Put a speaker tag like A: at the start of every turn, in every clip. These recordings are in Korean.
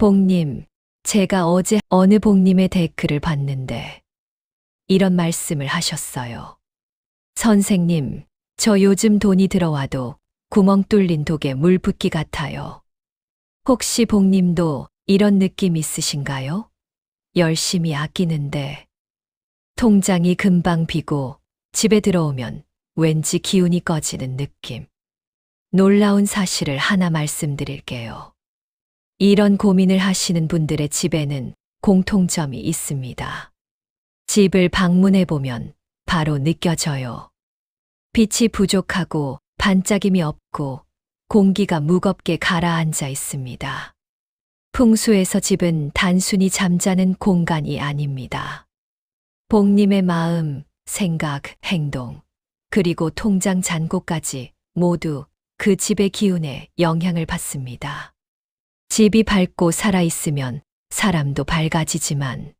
A: 복님, 제가 어제 어느 복님의 댓글을 봤는데 이런 말씀을 하셨어요. 선생님, 저 요즘 돈이 들어와도 구멍 뚫린 독에 물 붓기 같아요. 혹시 복님도 이런 느낌 있으신가요? 열심히 아끼는데 통장이 금방 비고 집에 들어오면 왠지 기운이 꺼지는 느낌. 놀라운 사실을 하나 말씀드릴게요. 이런 고민을 하시는 분들의 집에는 공통점이 있습니다. 집을 방문해 보면 바로 느껴져요. 빛이 부족하고 반짝임이 없고 공기가 무겁게 가라앉아 있습니다. 풍수에서 집은 단순히 잠자는 공간이 아닙니다. 복님의 마음, 생각, 행동, 그리고 통장 잔고까지 모두 그 집의 기운에 영향을 받습니다. 집이 밝고 살아있으면 사람도 밝아지지만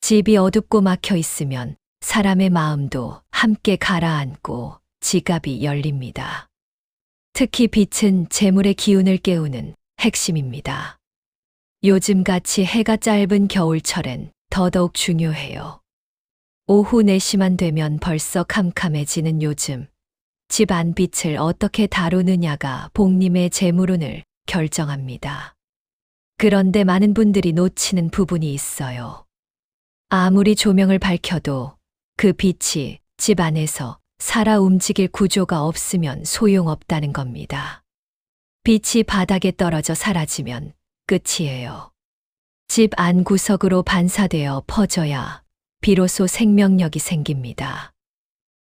A: 집이 어둡고 막혀 있으면 사람의 마음도 함께 가라앉고 지갑이 열립니다. 특히 빛은 재물의 기운을 깨우는 핵심입니다. 요즘같이 해가 짧은 겨울철엔 더더욱 중요해요. 오후 4시만 되면 벌써 캄캄해지는 요즘, 집 안 빛을 어떻게 다루느냐가 복님의 재물운을 결정합니다. 그런데 많은 분들이 놓치는 부분이 있어요. 아무리 조명을 밝혀도 그 빛이 집 안에서 살아 움직일 구조가 없으면 소용없다는 겁니다. 빛이 바닥에 떨어져 사라지면 끝이에요. 집 안 구석으로 반사되어 퍼져야 비로소 생명력이 생깁니다.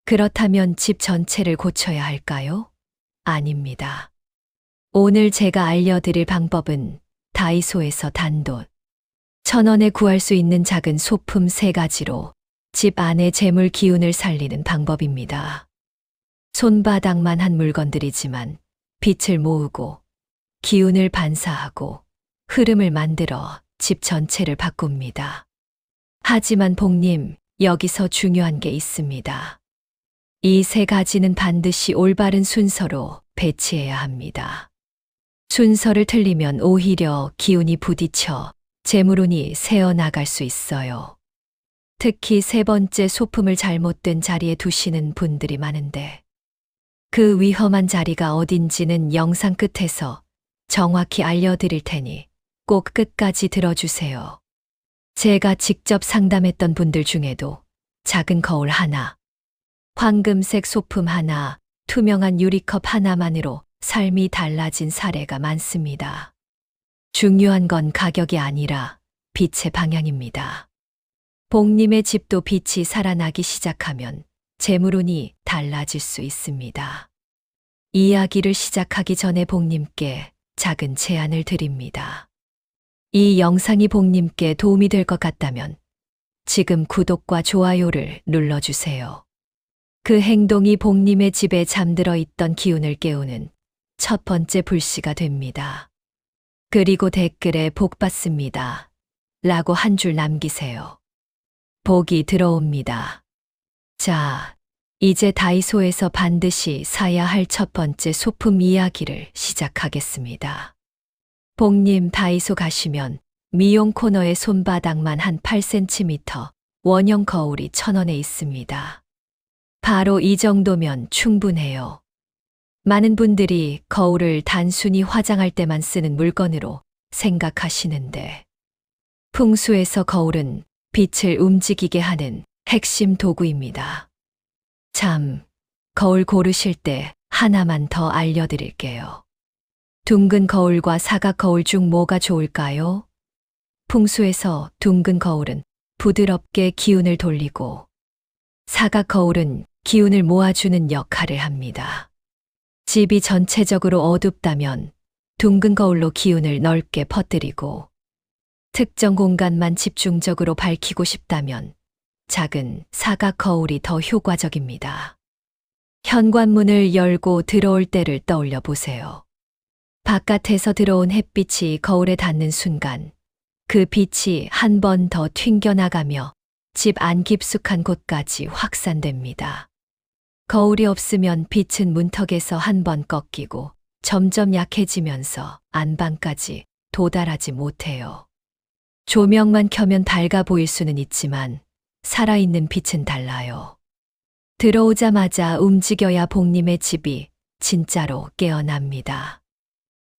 A: 그렇다면 집 전체를 고쳐야 할까요? 아닙니다. 오늘 제가 알려드릴 방법은 다이소에서 단돈 천 원에 구할 수 있는 작은 소품 세 가지로 집 안의 재물 기운을 살리는 방법입니다. 손바닥만 한 물건들이지만 빛을 모으고 기운을 반사하고 흐름을 만들어 집 전체를 바꿉니다. 하지만 복님, 여기서 중요한 게 있습니다. 이 세 가지는 반드시 올바른 순서로 배치해야 합니다. 순서를 틀리면 오히려 기운이 부딪혀 재물운이 새어나갈 수 있어요. 특히 세 번째 소품을 잘못된 자리에 두시는 분들이 많은데 그 위험한 자리가 어딘지는 영상 끝에서 정확히 알려드릴 테니 꼭 끝까지 들어주세요. 제가 직접 상담했던 분들 중에도 작은 거울 하나, 황금색 소품 하나, 투명한 유리컵 하나만으로 삶이 달라진 사례가 많습니다. 중요한 건 가격이 아니라 빛의 방향입니다. 복님의 집도 빛이 살아나기 시작하면 재물운이 달라질 수 있습니다. 이야기를 시작하기 전에 복님께 작은 제안을 드립니다. 이 영상이 복님께 도움이 될 것 같다면 지금 구독과 좋아요를 눌러주세요. 그 행동이 복님의 집에 잠들어 있던 기운을 깨우는 첫 번째 불씨가 됩니다. 그리고 댓글에 복 받습니다. 라고 한 줄 남기세요. 복이 들어옵니다. 자, 이제 다이소에서 반드시 사야 할 첫 번째 소품 이야기를 시작하겠습니다. 복님 다이소 가시면 미용 코너의 손바닥만 한 8cm 원형 거울이 천 원에 있습니다. 바로 이 정도면 충분해요. 많은 분들이 거울을 단순히 화장할 때만 쓰는 물건으로 생각하시는데 풍수에서 거울은 빛을 움직이게 하는 핵심 도구입니다. 참, 거울 고르실 때 하나만 더 알려드릴게요. 둥근 거울과 사각 거울 중 뭐가 좋을까요? 풍수에서 둥근 거울은 부드럽게 기운을 돌리고 사각 거울은 기운을 모아주는 역할을 합니다. 집이 전체적으로 어둡다면 둥근 거울로 기운을 넓게 퍼뜨리고 특정 공간만 집중적으로 밝히고 싶다면 작은 사각 거울이 더 효과적입니다. 현관문을 열고 들어올 때를 떠올려 보세요. 바깥에서 들어온 햇빛이 거울에 닿는 순간 그 빛이 한 번 더 튕겨나가며 집 안 깊숙한 곳까지 확산됩니다. 거울이 없으면 빛은 문턱에서 한 번 꺾이고 점점 약해지면서 안방까지 도달하지 못해요. 조명만 켜면 밝아 보일 수는 있지만 살아있는 빛은 달라요. 들어오자마자 움직여야 복님의 집이 진짜로 깨어납니다.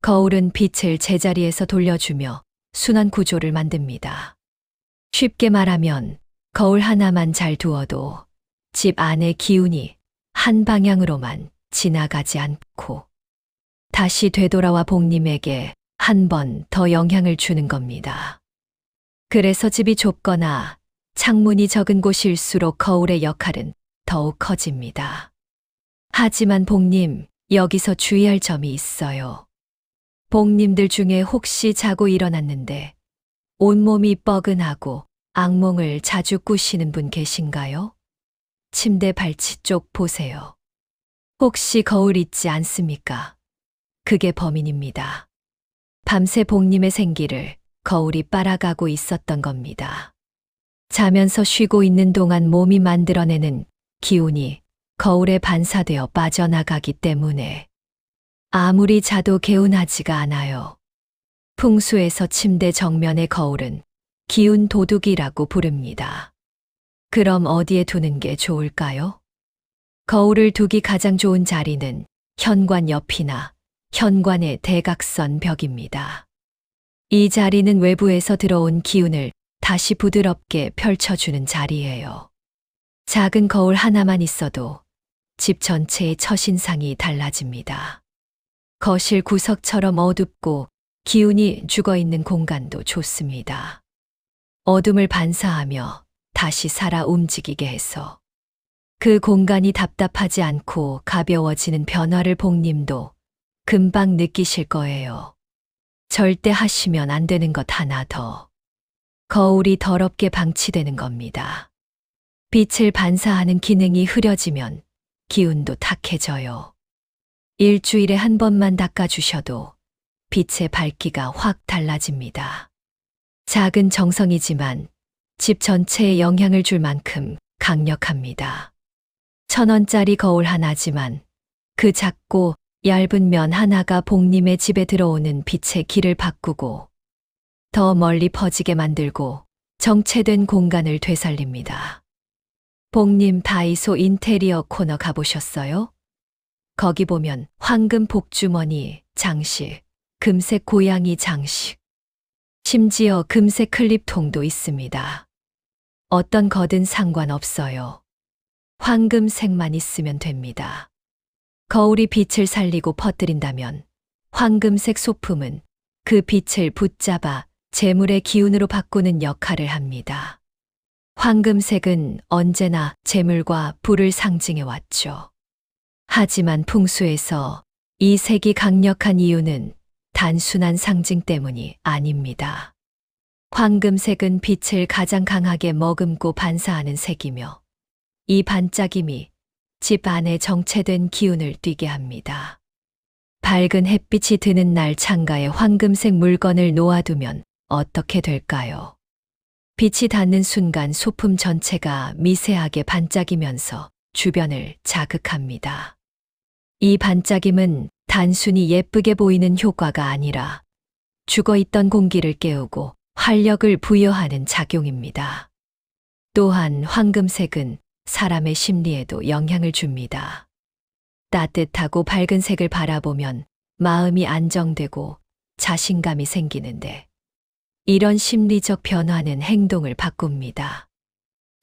A: 거울은 빛을 제자리에서 돌려주며 순환 구조를 만듭니다. 쉽게 말하면 거울 하나만 잘 두어도 집 안의 기운이 한 방향으로만 지나가지 않고 다시 되돌아와 복님에게 한 번 더 영향을 주는 겁니다. 그래서 집이 좁거나 창문이 적은 곳일수록 거울의 역할은 더욱 커집니다. 하지만 복님, 여기서 주의할 점이 있어요. 복님들 중에 혹시 자고 일어났는데 온몸이 뻐근하고 악몽을 자주 꾸시는 분 계신가요? 침대 발치 쪽 보세요. 혹시 거울 있지 않습니까? 그게 범인입니다. 밤새 복님의 생기를 거울이 빨아가고 있었던 겁니다. 자면서 쉬고 있는 동안 몸이 만들어내는 기운이 거울에 반사되어 빠져나가기 때문에 아무리 자도 개운하지가 않아요. 풍수에서 침대 정면의 거울은 기운 도둑이라고 부릅니다. 그럼 어디에 두는 게 좋을까요? 거울을 두기 가장 좋은 자리는 현관 옆이나 현관의 대각선 벽입니다. 이 자리는 외부에서 들어온 기운을 다시 부드럽게 펼쳐주는 자리예요. 작은 거울 하나만 있어도 집 전체의 첫인상이 달라집니다. 거실 구석처럼 어둡고 기운이 죽어 있는 공간도 좋습니다. 어둠을 반사하며 다시 살아 움직이게 해서 그 공간이 답답하지 않고 가벼워지는 변화를 복님도 금방 느끼실 거예요. 절대 하시면 안 되는 것 하나 더. 거울이 더럽게 방치되는 겁니다. 빛을 반사하는 기능이 흐려지면 기운도 탁해져요. 일주일에 한 번만 닦아주셔도 빛의 밝기가 확 달라집니다. 작은 정성이지만 집 전체에 영향을 줄 만큼 강력합니다. 천 원짜리 거울 하나지만 그 작고 얇은 면 하나가 복님의 집에 들어오는 빛의 길을 바꾸고 더 멀리 퍼지게 만들고 정체된 공간을 되살립니다. 복님 다이소 인테리어 코너 가보셨어요? 거기 보면 황금 복주머니 장식, 금색 고양이 장식, 심지어 금색 클립통도 있습니다. 어떤 거든 상관없어요. 황금색만 있으면 됩니다. 거울이 빛을 살리고 퍼뜨린다면 황금색 소품은 그 빛을 붙잡아 재물의 기운으로 바꾸는 역할을 합니다. 황금색은 언제나 재물과 불을 상징해 왔죠. 하지만 풍수에서 이 색이 강력한 이유는 단순한 상징 때문이 아닙니다. 황금색은 빛을 가장 강하게 머금고 반사하는 색이며 이 반짝임이 집 안에 정체된 기운을 띠게 합니다. 밝은 햇빛이 드는 날 창가에 황금색 물건을 놓아두면 어떻게 될까요? 빛이 닿는 순간 소품 전체가 미세하게 반짝이면서 주변을 자극합니다. 이 반짝임은 단순히 예쁘게 보이는 효과가 아니라 죽어 있던 공기를 깨우고 활력을 부여하는 작용입니다. 또한 황금색은 사람의 심리에도 영향을 줍니다. 따뜻하고 밝은 색을 바라보면 마음이 안정되고 자신감이 생기는데 이런 심리적 변화는 행동을 바꿉니다.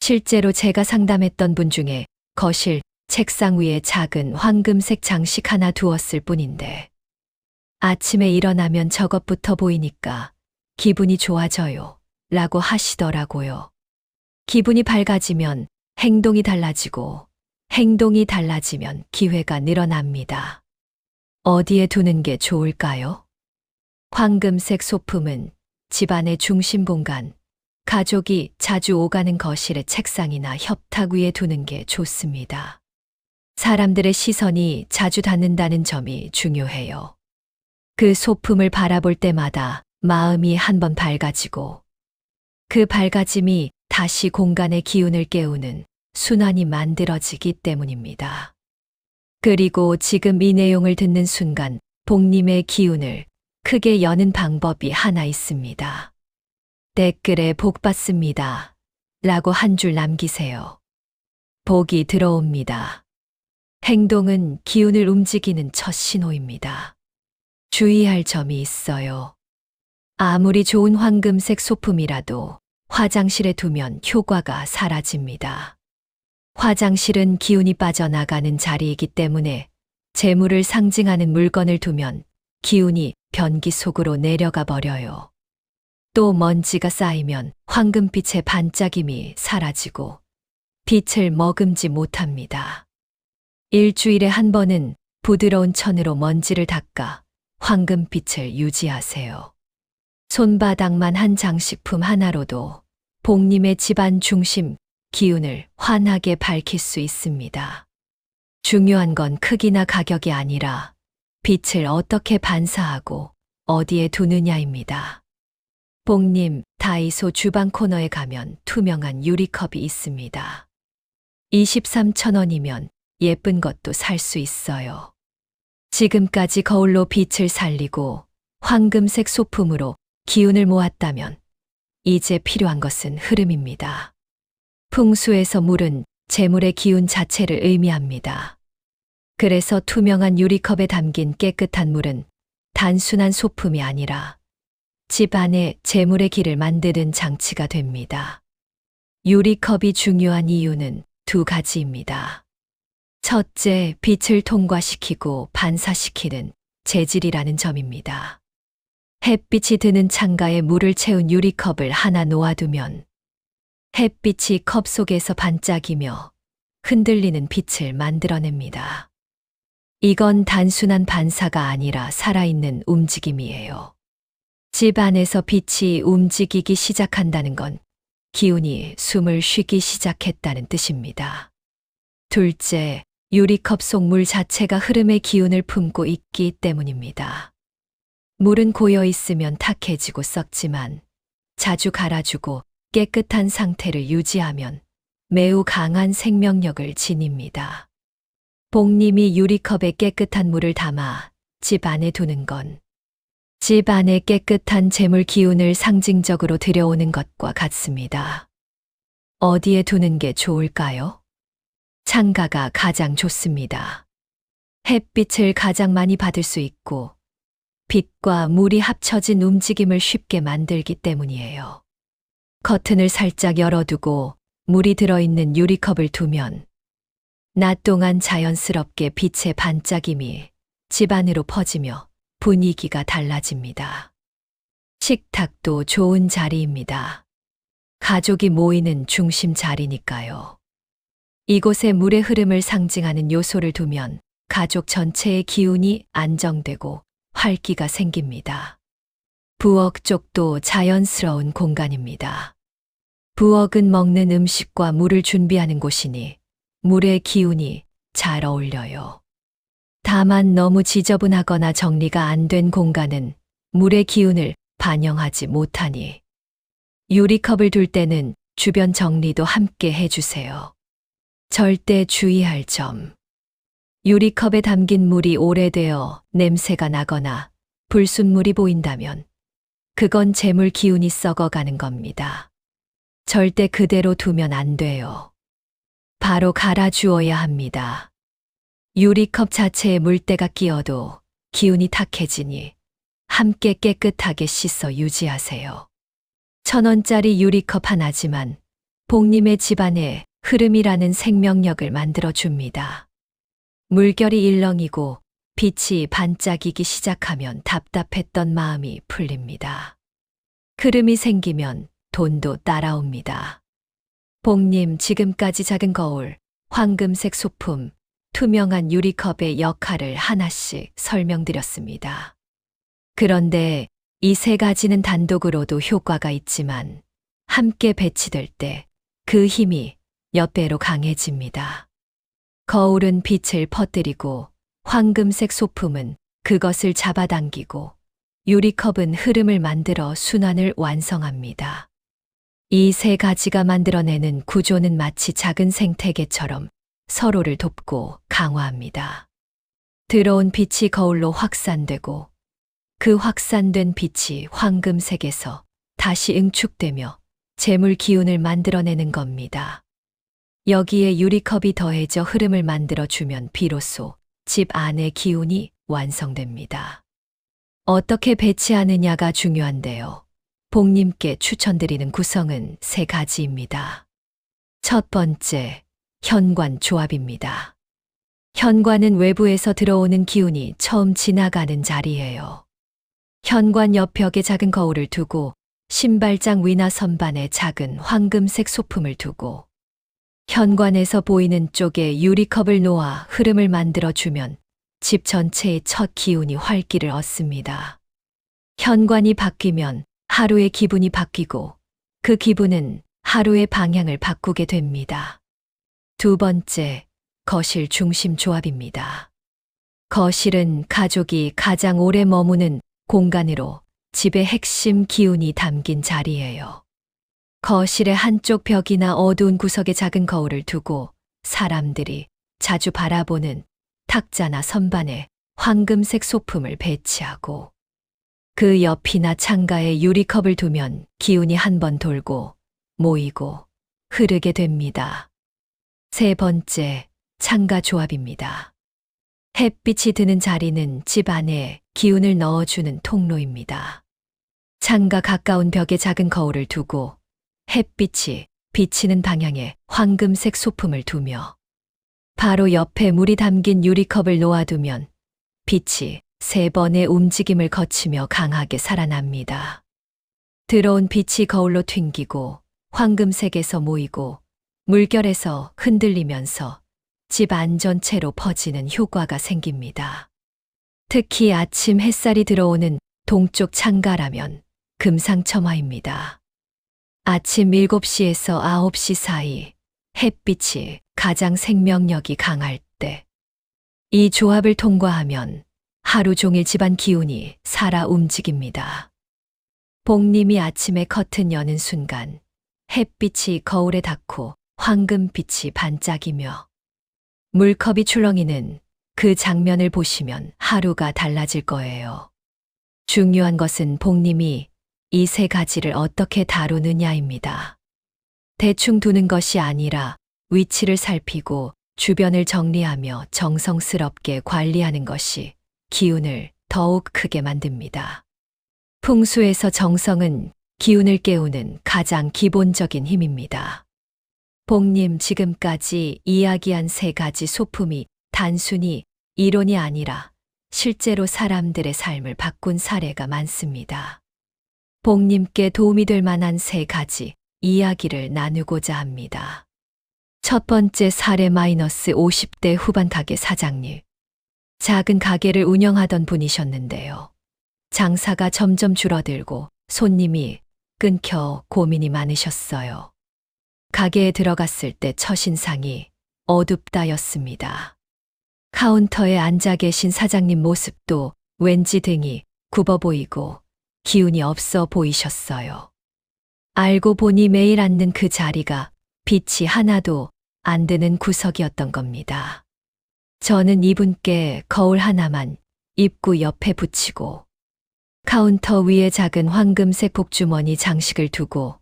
A: 실제로 제가 상담했던 분 중에 거실, 책상 위에 작은 황금색 장식 하나 두었을 뿐인데 아침에 일어나면 저것부터 보이니까 기분이 좋아져요. 라고 하시더라고요. 기분이 밝아지면 행동이 달라지고 행동이 달라지면 기회가 늘어납니다. 어디에 두는 게 좋을까요? 황금색 소품은 집안의 중심 공간, 가족이 자주 오가는 거실의 책상이나 협탁 위에 두는 게 좋습니다. 사람들의 시선이 자주 닿는다는 점이 중요해요. 그 소품을 바라볼 때마다 마음이 한번 밝아지고 그 밝아짐이 다시 공간의 기운을 깨우는 순환이 만들어지기 때문입니다. 그리고 지금 이 내용을 듣는 순간 복님의 기운을 크게 여는 방법이 하나 있습니다. 댓글에 복 받습니다. 라고 한 줄 남기세요. 복이 들어옵니다. 행동은 기운을 움직이는 첫 신호입니다. 주의할 점이 있어요. 아무리 좋은 황금색 소품이라도 화장실에 두면 효과가 사라집니다. 화장실은 기운이 빠져나가는 자리이기 때문에 재물을 상징하는 물건을 두면 기운이 변기 속으로 내려가 버려요. 또 먼지가 쌓이면 황금빛의 반짝임이 사라지고 빛을 머금지 못합니다. 일주일에 한 번은 부드러운 천으로 먼지를 닦아 황금빛을 유지하세요. 손바닥만 한 장식품 하나로도 복님의 집안 중심 기운을 환하게 밝힐 수 있습니다. 중요한 건 크기나 가격이 아니라 빛을 어떻게 반사하고 어디에 두느냐입니다. 복님 다이소 주방 코너에 가면 투명한 유리컵이 있습니다. 23,000원이면 예쁜 것도 살 수 있어요. 지금까지 거울로 빛을 살리고 황금색 소품으로 기운을 모았다면 이제 필요한 것은 흐름입니다. 풍수에서 물은 재물의 기운 자체를 의미합니다. 그래서 투명한 유리컵에 담긴 깨끗한 물은 단순한 소품이 아니라 집 안에 재물의 길을 만드는 장치가 됩니다. 유리컵이 중요한 이유는 두 가지입니다. 첫째, 빛을 통과시키고 반사시키는 재질이라는 점입니다. 햇빛이 드는 창가에 물을 채운 유리컵을 하나 놓아두면 햇빛이 컵 속에서 반짝이며 흔들리는 빛을 만들어냅니다. 이건 단순한 반사가 아니라 살아있는 움직임이에요. 집 안에서 빛이 움직이기 시작한다는 건 기운이 숨을 쉬기 시작했다는 뜻입니다. 둘째, 유리컵 속 물 자체가 흐름의 기운을 품고 있기 때문입니다. 물은 고여 있으면 탁해지고 썩지만 자주 갈아주고 깨끗한 상태를 유지하면 매우 강한 생명력을 지닙니다. 복님이 유리컵에 깨끗한 물을 담아 집 안에 두는 건 집 안에 깨끗한 재물 기운을 상징적으로 들여오는 것과 같습니다. 어디에 두는 게 좋을까요? 창가가 가장 좋습니다. 햇빛을 가장 많이 받을 수 있고 빛과 물이 합쳐진 움직임을 쉽게 만들기 때문이에요. 커튼을 살짝 열어두고 물이 들어있는 유리컵을 두면 낮 동안 자연스럽게 빛의 반짝임이 집 안으로 퍼지며 분위기가 달라집니다. 식탁도 좋은 자리입니다. 가족이 모이는 중심 자리니까요. 이곳에 물의 흐름을 상징하는 요소를 두면 가족 전체의 기운이 안정되고 활기가 생깁니다. 부엌 쪽도 자연스러운 공간입니다. 부엌은 먹는 음식과 물을 준비하는 곳이니 물의 기운이 잘 어울려요. 다만 너무 지저분하거나 정리가 안 된 공간은 물의 기운을 반영하지 못하니 유리컵을 둘 때는 주변 정리도 함께 해주세요. 절대 주의할 점. 유리컵에 담긴 물이 오래되어 냄새가 나거나 불순물이 보인다면 그건 재물 기운이 썩어가는 겁니다. 절대 그대로 두면 안 돼요. 바로 갈아주어야 합니다. 유리컵 자체에 물때가 끼어도 기운이 탁해지니 함께 깨끗하게 씻어 유지하세요. 천 원짜리 유리컵 하나지만 복님의 집안에 흐름이라는 생명력을 만들어 줍니다. 물결이 일렁이고 빛이 반짝이기 시작하면 답답했던 마음이 풀립니다. 흐름이 생기면 돈도 따라옵니다. 복님 지금까지 작은 거울, 황금색 소품, 투명한 유리컵의 역할을 하나씩 설명드렸습니다. 그런데 이 세 가지는 단독으로도 효과가 있지만 함께 배치될 때 그 힘이 몇 배로 강해집니다. 거울은 빛을 퍼뜨리고 황금색 소품은 그것을 잡아당기고 유리컵은 흐름을 만들어 순환을 완성합니다. 이 세 가지가 만들어내는 구조는 마치 작은 생태계처럼 서로를 돕고 강화합니다. 들어온 빛이 거울로 확산되고 그 확산된 빛이 황금색에서 다시 응축되며 재물 기운을 만들어내는 겁니다. 여기에 유리컵이 더해져 흐름을 만들어주면 비로소 집 안의 기운이 완성됩니다. 어떻게 배치하느냐가 중요한데요. 복님께 추천드리는 구성은 세 가지입니다. 첫 번째, 현관 조합입니다. 현관은 외부에서 들어오는 기운이 처음 지나가는 자리예요. 현관 옆 벽에 작은 거울을 두고 신발장 위나 선반에 작은 황금색 소품을 두고 현관에서 보이는 쪽에 유리컵을 놓아 흐름을 만들어주면 집 전체의 첫 기운이 활기를 얻습니다. 현관이 바뀌면 하루의 기분이 바뀌고 그 기분은 하루의 방향을 바꾸게 됩니다. 두 번째, 거실 중심 조합입니다. 거실은 가족이 가장 오래 머무는 공간으로 집의 핵심 기운이 담긴 자리예요. 거실의 한쪽 벽이나 어두운 구석에 작은 거울을 두고 사람들이 자주 바라보는 탁자나 선반에 황금색 소품을 배치하고 그 옆이나 창가에 유리컵을 두면 기운이 한 번 돌고 모이고 흐르게 됩니다. 세 번째, 창가 조합입니다. 햇빛이 드는 자리는 집 안에 기운을 넣어주는 통로입니다. 창가 가까운 벽에 작은 거울을 두고 햇빛이 비치는 방향에 황금색 소품을 두며 바로 옆에 물이 담긴 유리컵을 놓아두면 빛이 세 번의 움직임을 거치며 강하게 살아납니다. 들어온 빛이 거울로 튕기고 황금색에서 모이고 물결에서 흔들리면서 집 안 전체로 퍼지는 효과가 생깁니다. 특히 아침 햇살이 들어오는 동쪽 창가라면 금상첨화입니다. 아침 7시에서 9시 사이 햇빛이 가장 생명력이 강할 때 이 조합을 통과하면 하루 종일 집안 기운이 살아 움직입니다. 복님이 아침에 커튼 여는 순간 햇빛이 거울에 닿고 황금빛이 반짝이며 물컵이 출렁이는 그 장면을 보시면 하루가 달라질 거예요. 중요한 것은 복님이 이 세 가지를 어떻게 다루느냐입니다. 대충 두는 것이 아니라 위치를 살피고 주변을 정리하며 정성스럽게 관리하는 것이 기운을 더욱 크게 만듭니다. 풍수에서 정성은 기운을 깨우는 가장 기본적인 힘입니다. 복님 지금까지 이야기한 세 가지 소품이 단순히 이론이 아니라 실제로 사람들의 삶을 바꾼 사례가 많습니다. 복님께 도움이 될 만한 세 가지 이야기를 나누고자 합니다. 첫 번째 사례 마이너스 50대 후반 가게 사장님. 작은 가게를 운영하던 분이셨는데요. 장사가 점점 줄어들고 손님이 끊겨 고민이 많으셨어요. 가게에 들어갔을 때 첫인상이 어둡다였습니다. 카운터에 앉아 계신 사장님 모습도 왠지 등이 굽어 보이고 기운이 없어 보이셨어요. 알고 보니 매일 앉는 그 자리가 빛이 하나도 안 드는 구석이었던 겁니다. 저는 이분께 거울 하나만 입구 옆에 붙이고 카운터 위에 작은 황금색 복주머니 장식을 두고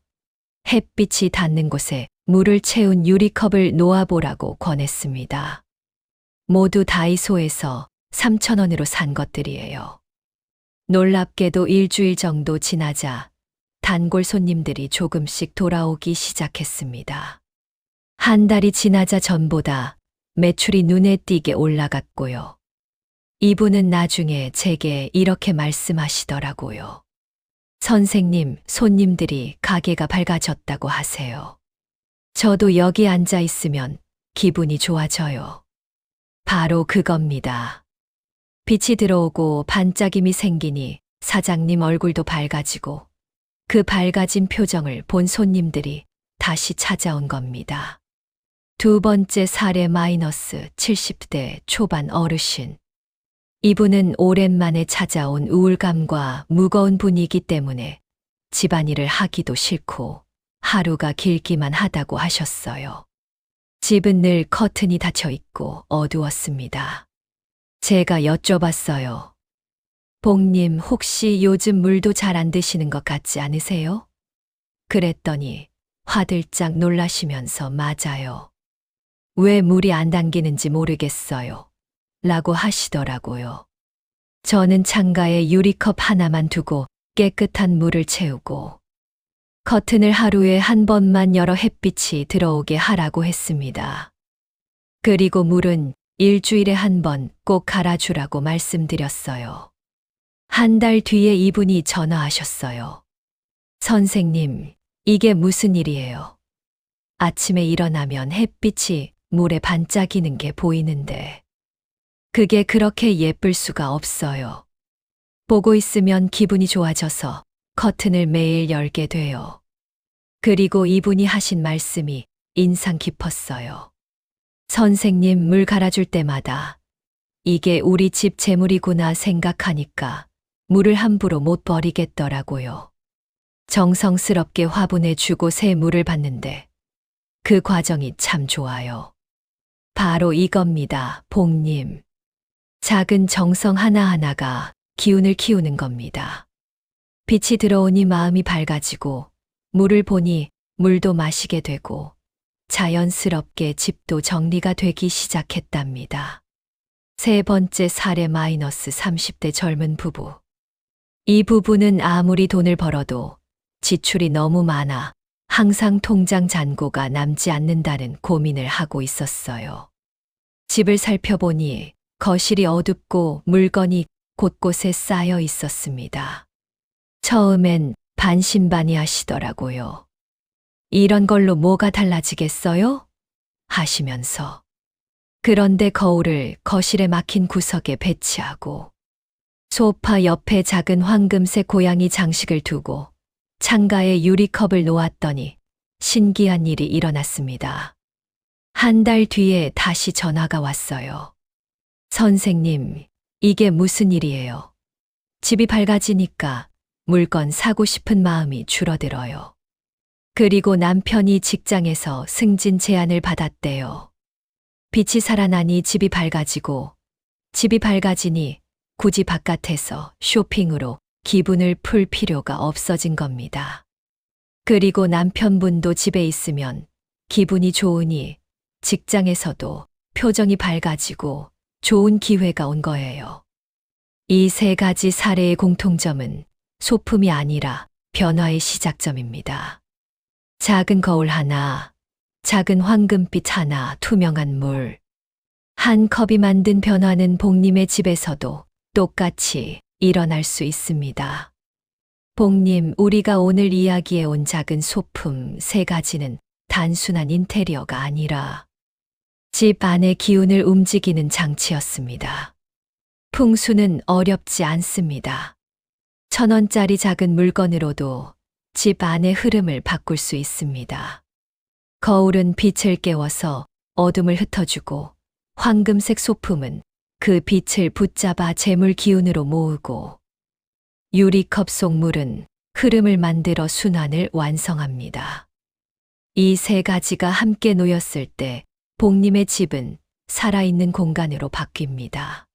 A: 햇빛이 닿는 곳에 물을 채운 유리컵을 놓아보라고 권했습니다. 모두 다이소에서 3,000원으로 산 것들이에요. 놀랍게도 일주일 정도 지나자 단골 손님들이 조금씩 돌아오기 시작했습니다. 한 달이 지나자 전보다 매출이 눈에 띄게 올라갔고요. 이분은 나중에 제게 이렇게 말씀하시더라고요. 선생님, 손님들이 가게가 밝아졌다고 하세요. 저도 여기 앉아 있으면 기분이 좋아져요. 바로 그겁니다. 빛이 들어오고 반짝임이 생기니 사장님 얼굴도 밝아지고 그 밝아진 표정을 본 손님들이 다시 찾아온 겁니다. 두 번째 사례 마이너스 70대 초반 어르신. 이분은 오랜만에 찾아온 우울감과 무거운 분위기 때문에 집안일을 하기도 싫고 하루가 길기만 하다고 하셨어요. 집은 늘 커튼이 닫혀 있고 어두웠습니다. 제가 여쭤봤어요. 복님, 혹시 요즘 물도 잘 안 드시는 것 같지 않으세요? 그랬더니 화들짝 놀라시면서 맞아요. 왜 물이 안 당기는지 모르겠어요. 라고 하시더라고요. 저는 창가에 유리컵 하나만 두고 깨끗한 물을 채우고 커튼을 하루에 한 번만 열어 햇빛이 들어오게 하라고 했습니다. 그리고 물은 일주일에 한 번 꼭 갈아주라고 말씀드렸어요. 한 달 뒤에 이분이 전화하셨어요. 선생님, 이게 무슨 일이에요? 아침에 일어나면 햇빛이 물에 반짝이는 게 보이는데, 그게 그렇게 예쁠 수가 없어요. 보고 있으면 기분이 좋아져서 커튼을 매일 열게 돼요. 그리고 이분이 하신 말씀이 인상 깊었어요. 선생님 물 갈아줄 때마다 이게 우리 집 재물이구나 생각하니까 물을 함부로 못 버리겠더라고요. 정성스럽게 화분에 주고 새 물을 받는데 그 과정이 참 좋아요. 바로 이겁니다, 복님. 작은 정성 하나하나가 기운을 키우는 겁니다. 빛이 들어오니 마음이 밝아지고 물을 보니 물도 마시게 되고 자연스럽게 집도 정리가 되기 시작했답니다. 세 번째 사례 마이너스 30대 젊은 부부. 이 부부는 아무리 돈을 벌어도 지출이 너무 많아 항상 통장 잔고가 남지 않는다는 고민을 하고 있었어요. 집을 살펴보니 거실이 어둡고 물건이 곳곳에 쌓여 있었습니다. 처음엔 반신반의 하시더라고요. 이런 걸로 뭐가 달라지겠어요? 하시면서. 그런데 거울을 거실에 막힌 구석에 배치하고 소파 옆에 작은 황금색 고양이 장식을 두고 창가에 유리컵을 놓았더니 신기한 일이 일어났습니다. 한 달 뒤에 다시 전화가 왔어요. 선생님, 이게 무슨 일이에요? 집이 밝아지니까 물건 사고 싶은 마음이 줄어들어요. 그리고 남편이 직장에서 승진 제안을 받았대요. 빛이 살아나니 집이 밝아지고, 집이 밝아지니 굳이 바깥에서 쇼핑으로 기분을 풀 필요가 없어진 겁니다. 그리고 남편분도 집에 있으면 기분이 좋으니 직장에서도 표정이 밝아지고 좋은 기회가 온 거예요. 이 세 가지 사례의 공통점은 소품이 아니라 변화의 시작점입니다. 작은 거울 하나, 작은 황금빛 하나, 투명한 물. 한 컵이 만든 변화는 복님의 집에서도 똑같이 일어날 수 있습니다. 복님, 우리가 오늘 이야기해 온 작은 소품 세 가지는 단순한 인테리어가 아니라 집 안의 기운을 움직이는 장치였습니다. 풍수는 어렵지 않습니다. 천 원짜리 작은 물건으로도 집 안의 흐름을 바꿀 수 있습니다. 거울은 빛을 깨워서 어둠을 흩어주고 황금색 소품은 그 빛을 붙잡아 재물 기운으로 모으고 유리컵 속 물은 흐름을 만들어 순환을 완성합니다. 이 세 가지가 함께 놓였을 때 복님의 집은 살아있는 공간으로 바뀝니다.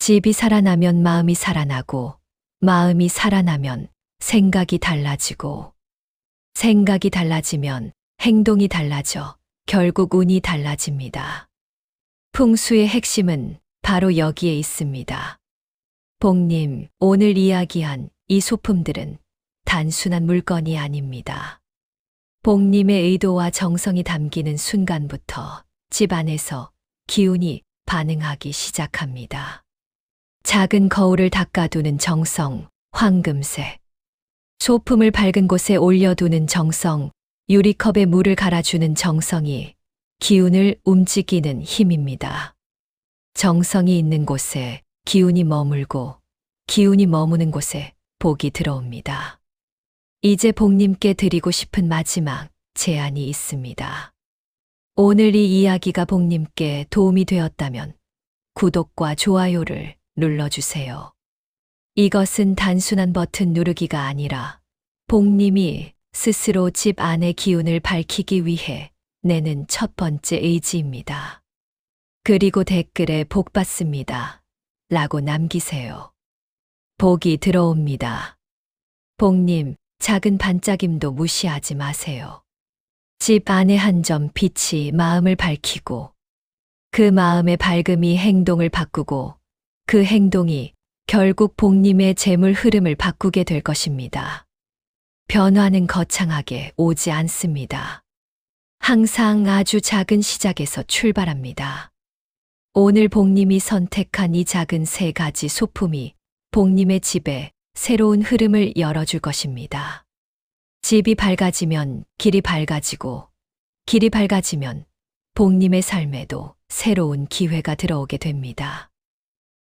A: 집이 살아나면 마음이 살아나고 마음이 살아나면 생각이 달라지고 생각이 달라지면 행동이 달라져 결국 운이 달라집니다. 풍수의 핵심은 바로 여기에 있습니다. 복님, 오늘 이야기한 이 소품들은 단순한 물건이 아닙니다. 복님의 의도와 정성이 담기는 순간부터 집 안에서 기운이 반응하기 시작합니다. 작은 거울을 닦아두는 정성, 황금색. 소품을 밝은 곳에 올려두는 정성, 유리컵에 물을 갈아주는 정성이 기운을 움직이는 힘입니다. 정성이 있는 곳에 기운이 머물고 기운이 머무는 곳에 복이 들어옵니다. 이제 복님께 드리고 싶은 마지막 제안이 있습니다. 오늘 이 이야기가 복님께 도움이 되었다면 구독과 좋아요를 눌러주세요. 이것은 단순한 버튼 누르기가 아니라 복님이 스스로 집 안의 기운을 밝히기 위해 내는 첫 번째 의지입니다. 그리고 댓글에 복 받습니다. 라고 남기세요. 복이 들어옵니다. 복님, 작은 반짝임도 무시하지 마세요. 집 안에 한점 빛이 마음을 밝히고 그 마음의 밝음이 행동을 바꾸고 그 행동이 결국 복님의 재물 흐름을 바꾸게 될 것입니다. 변화는 거창하게 오지 않습니다. 항상 아주 작은 시작에서 출발합니다. 오늘 복님이 선택한 이 작은 세 가지 소품이 복님의 집에 새로운 흐름을 열어줄 것입니다. 집이 밝아지면 길이 밝아지고, 길이 밝아지면 복님의 삶에도 새로운 기회가 들어오게 됩니다.